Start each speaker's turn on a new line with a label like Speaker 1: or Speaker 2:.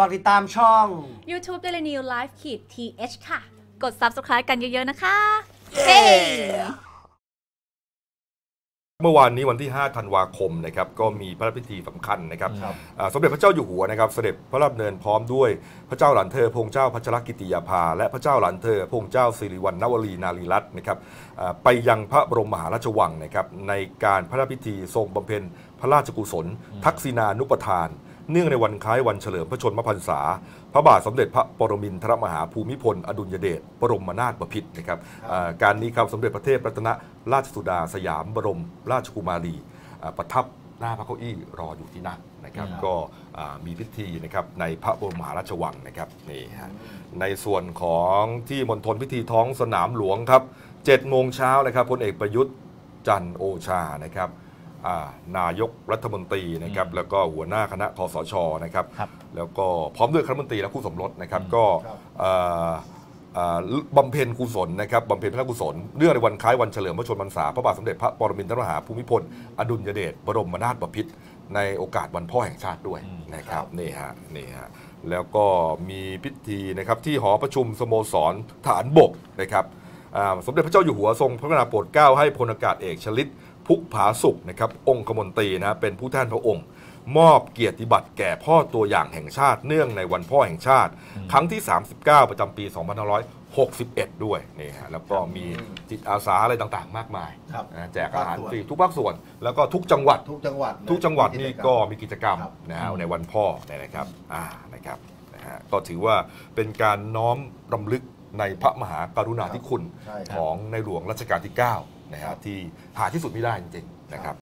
Speaker 1: ฝากติดตามช่อง
Speaker 2: YouTube Daily New Life ขีด th ค่ะ กด Subscribe กันเยอะๆนะคะ
Speaker 1: เย้
Speaker 3: เมื่อวานนี้วันที่ 5 ธันวาคมนะครับก็มีพระราชพิธีสำคัญนะครับ
Speaker 1: ครับ
Speaker 3: อ่าสมเด็จพระเจ้าอยู่หัวนะครับเสด็จพระราชดำเนินพร้อมด้วยพระเจ้าหลานเธอพระองค์เจ้าพัชรกิติยาภา และพระเจ้าหลานเธอพระองค์เจ้าสิริวัณณวรีนารีรัตน์นะครับอ่าไปยังพระบรมมหาราชวังนะครับในการพระราชพิธีทรงบำเพ็ญพระราชกุศล ทักษิณานุปทาน เนื่องในวันคล้ายวันเฉลิมพระชนมพรรษา พระบาทสมเด็จพระปรมินทรมหาภูมิพล อดุลยเดชบรมนาถบพิตรนะครับอ่าการนี้ครับสมเด็จพระเทพรัตนราชสุดาสยามบรม ราชกุมารีอ่าประทับหน้าพระเก้าอี้รออยู่ที่นั่นนะครับ
Speaker 1: ครับ
Speaker 3: ก็อ่ามีพิธีนะครับในพระบรมมหาราชวังนะครับนี่ฮะในส่วนของที่มณฑลพิธีท้องสนามหลวงครับ7โมงเช้านะครับพลเอกประยุทธ์จันทร์โอชานะครับอ่า นายกรัฐมนตรีนะครับแล้วก็หัวหน้าคณะคอสชนะครับ
Speaker 4: ครับ
Speaker 3: แล้วก็พร้อมด้วยคณะรัฐมนตรีและคู่สมรสนะครับ
Speaker 4: อืม
Speaker 3: ก็
Speaker 1: ครับ
Speaker 3: เอ่อเอ่อบำเพ็ญกุศลนะครับบำเพ็ญพระกุศลเนื่องในวันคล้ายวันเฉลิมพระชนมพรรษาพระบาทสมเด็จพระปรมินทรมหาภูมิพลอดุลยเดชบรมนาถบพิตรในโอกาสวันพ่อแห่งชาติด้วยนะครับนี่ฮะนี่ฮะแล้วก็มีพิธีนะครับที่หอประชุมสโมสรฐานบกนะครับอ่า สมเด็จพระเจ้าอยู่หัวทรงพระกรุณาโปรดเกล้าให้พลอากาศเอกชลิตพุกผาสุกนะครับองคมนตรีนะเป็นผู้แทนพระองค์ มอบเกียรติบัตรแก่พ่อตัวอย่างแห่งชาติเนื่องในวันพ่อแห่งชาติ ครั้งที่ 39 ประจำปี 2561 ด้วยนี่ฮะแล้วก็มีจิตอาสาอะไรต่างๆ มากมาย
Speaker 1: ครับ
Speaker 3: นะแจกอาหาร
Speaker 1: ภาคส่วน
Speaker 3: ฟรีทุกภาคส่วน แล้วก็ทุกจังหวัด
Speaker 1: ทุกจังหวัด
Speaker 3: ทุกจังหวัดนี่ก็มีกิจกรรม
Speaker 1: ครับ
Speaker 3: นะฮะในวันพ่อเนี่ยนะครับอ่านะครับนะฮะก็ถือว่าเป็นการน้อมรำลึก ในพระมหากรุณาธิคุณ
Speaker 1: ใช่ครับ
Speaker 3: ของในหลวงรัชกาลที่9นะฮะที่หาที่สุดไม่ได้จริงๆนะครับ